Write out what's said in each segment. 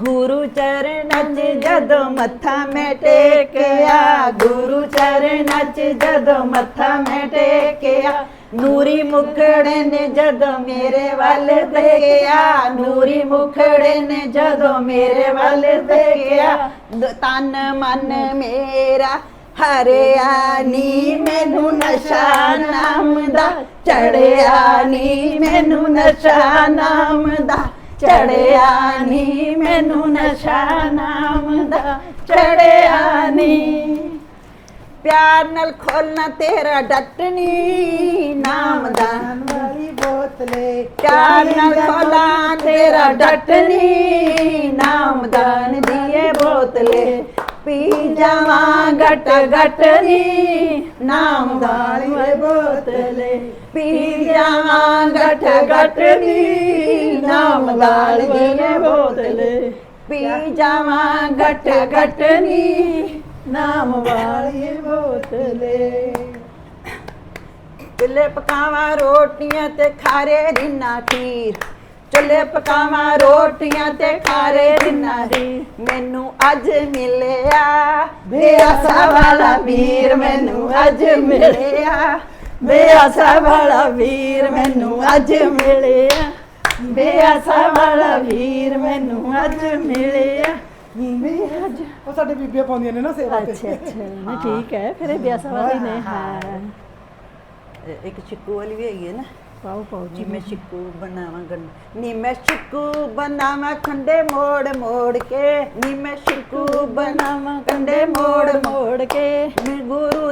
ਗੁਰੂ ਚਰਨਾਂ 'ਚ ਜਦੋਂ ਮੱਥਾ ਮੈਂ ਟੇਕਿਆ ਗੁਰੂ ਚਰਨਾਂ 'ਚ ਜਦੋਂ ਮੱਥਾ ਮੈਂ ਟੇਕਿਆ ਨੂਰੀ ਮੁਖੜੇ ਨੇ ਜਦੋਂ ਮੇਰੇ ਵੱਲ ਦੇਖਿਆ ਨੂਰੀ ਮੁਖੜੇ ਨੇ ਜਦੋਂ ਮੇਰੇ ਵੱਲ ਦੇਖਿਆ ਤਨ ਮਨ ਮੇਰਾ ਹਰਿਆ ਨੀ ਮੈਨੂੰ ਨਸ਼ਾ ਨਾਮ ਦਾ ਚੜਿਆ ਨੀ ਮੈਨੂੰ ਨਸ਼ਾ ਨਾਮ ਦਾ ਚੜਿਆ ਨੀ ਮੈਨੂੰ ਨਸ਼ਾ ਨਾਮ ਦਾ ਚੜਿਆ ਨੀ। ਪਿਆਰ ਨਾਲ ਖੋਲਣਾ ਤੇਰਾ ਡਟਣੀ ਨਾਮ ਦਾ। ਵਾਲੀ ਬੋਤਲੇ ਪਿਆਰ ਨਾਲ ਖੋਲਾਂ ਤੇਰਾ ਡਟਣੀ ਨਾਮਦਾਨ ਦੀਏ ਬੋਤਲੇ। ਪੀ ਜਾਵਾਂ ਗਟ ਗਟਨੀ ਨਾਮਦਾਨ ਦੀਏ ਬੋਤਲੇ। ਪੀ ਜਾਵਾਂ ਗਟ ਗਟਨੀ ਨਾਮਦਾਨ ਦੀਏ ਬੋਤਲੇ ਪੀ ਜਾਵਾਂ ਗਟ ਗਟਨੀ ਨਾਮ ਵਾਲੀ ਬੋਤਲੇ। ਚੁੱਲ੍ਹੇ ਪਕਾਵਾਂ ਰੋਟੀਆਂ ਤੇ ਖਾਰੇ ਰਿੰਨਾ ਖੀਰ। ਚੁੱਲ੍ਹੇ ਪਕਾਵਾਂ ਰੋਟੀਆਂ ਤੇ ਖਾਰੇ ਰਿੰਨਾ ਦੀ ਮੈਨੂੰ ਅੱਜ ਮਿਲਿਆ। ਬੇਆਸਾ ਵਾਲਾ ਵੀਰ ਮੈਨੂੰ ਅੱਜ ਮਿਲਿਆ। ਬੇਆਸਾ ਵਾਲਾ ਵੀਰ ਮੈਨੂੰ ਅੱਜ ਮਿਲਿਆ। ਬੇਆਸਾ ਵਾਲਾ ਵੀਰ ਮੈਨੂੰ ਅੱਜ ਮਿਲਿਆ। ਨਹੀਂ ਅੱਜ। ਉਹ ਸਾਡੇ ਬੀਬੀਆਂ ਪਾਉਂਦੀਆਂ ਨੇ ਨਾ ਸੇਵਾ ਤੇ। ਅੱਛਾ ਅੱਛਾ। ਨਾ ਠੀਕ ਹੈ ਫਿਰ ਇਹ ਬਿਆਸਾ ਵਾਲੀ ਨੇ। ਹਾਂ। ਇੱਕ ਚਿੱਕੂ ਵਾਲੀ ਵੀ ਹੈਗੀ ਹੈ ਨਾ। ਪਾਓ ਪਾਓ ਜੀ। ਮੈਂ ਚਿੱਕੂ ਬਣਾਵਾਂ ਗੰਨ ਨੀ ਮੈਂ ਚਿੱਕੂ ਬਣਾਵਾਂ ਖੰਡੇ ਮੋੜ ਮੋੜ ਕੇ। ਨੀ ਮੈਂ ਚਿੱਕੂ ਬਣਾਵਾਂ ਖੰਡੇ ਮੋੜ ਮੋੜ ਕੇ।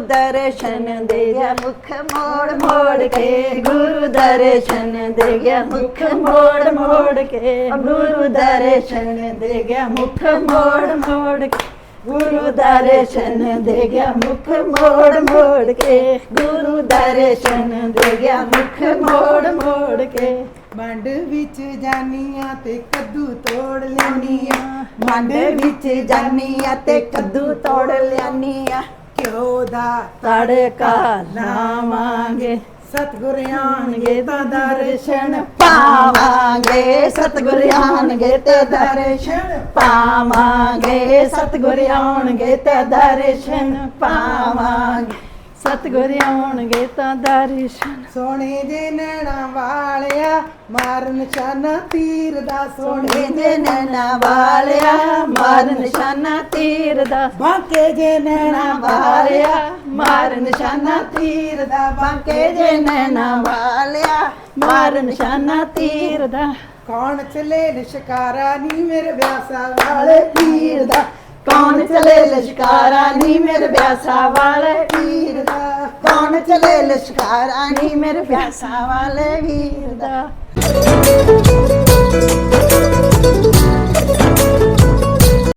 ਦਰਸ਼ਨ ਦੇ ਗਿਆ ਮੁਖ ਮੋੜ ਮੋੜ ਕੇ। ਗੁਰੂ ਦਰਸ਼ਨ ਦੇ ਗਿਆ ਮੁਖ ਮੋੜ ਮੋੜ ਕੇ। ਗੁਰੂ ਦਰਸ਼ਨ ਦੇ ਗਿਆ ਮੁਖ ਮੋੜ ਮੋੜ ਕੇ। ਗੁਰੂ ਦਰਸ਼ਨ ਦੇ ਗਿਆ ਮੁਖ ਮੋੜ ਮੋੜ ਕੇ। ਗੁਰੂ ਦਰਸ਼ਨ ਦੇ ਗਿਆ ਮੁਖ ਮੋੜ ਮੋੜ ਕੇ। ਮੰਡ ਵਿੱਚ ਜਾਨੀਆਂ ਤੇ ਕੱਦੂ ਤੋੜ ਲਿਆਨੀਆਂ ਮੰਡ ਵਿੱਚ ਜਾਨੀਆਂ ਤੇ ਕੱਦੂ ਤੋੜ ਲਿਆਨੀਆਂ ਘਿਓ ਦਾ ਤੜਕਾ ਲਾਵਾਂਗੇ। ਸਤਿਗੁਰ ਆਣਗੇ ਤਾਂ ਦਰਸ਼ਨ ਪਾਵਾਂਗੇ। ਸਤਿਗੁਰ ਆਣਗੇ ਤੇ ਦਰਸ਼ਨ ਪਾਵਾਂਗੇ। ਸਤਿਗੁਰ ਆਉਣਗੇ ਤੇ ਦਰਸ਼ਨ ਪਾਵਾਂਗੇ। ਸਤਿਗੁਰ ਆਉਣਗੇ ਤਾਂ ਦਰਸ਼ਨ। ਸੋਹਣੇ ਦੇ ਨੈਣਾ ਵਾਲਿਆ ਮਾਰ ਨਿਸ਼ਾਨਾ ਤੀਰ ਦਾ ਸੋਹਣੇ ਦੇ ਨੈਣਾ ਵਾਲਿਆ ਮਾਰ ਨਿਸ਼ਾਨਾ ਤੀਰ ਦਾ ਬਾਂਕੇ ਜੇ ਨੈਣਾ ਵਾਲਿਆ ਮਾਰ ਨਿਸ਼ਾਨਾ ਤੀਰ ਦਾ ਬਾਂਕੇ ਜੇ ਨੈਣਾ ਵਾਲਿਆ ਮਾਰ ਨਿਸ਼ਾਨਾ ਤੀਰ ਦਾ। ਕੌਣ ਚਲੇ ਲਿਸ਼ਕਾਰਾ ਨੀ ਮੇਰੇ ਵਿਆਸਾ ਵਾਲੇ ਤੀਰ ਦਾ? ਕੌਣ ਚਲੇ ਲਸ਼ਕਾਰਾ ਨੀ ਮੇਰੇ ਬਿਆਸਾ ਵਾਲੇ ਵੀਰ ਦਾ ਕੌਣ ਚਲੇ ਲਸ਼ਕਾਰਾ ਨੀ ਮੇਰੇ ਪਿਆਸਾ ਵਾਲੇ ਵੀਰ ਦਾ।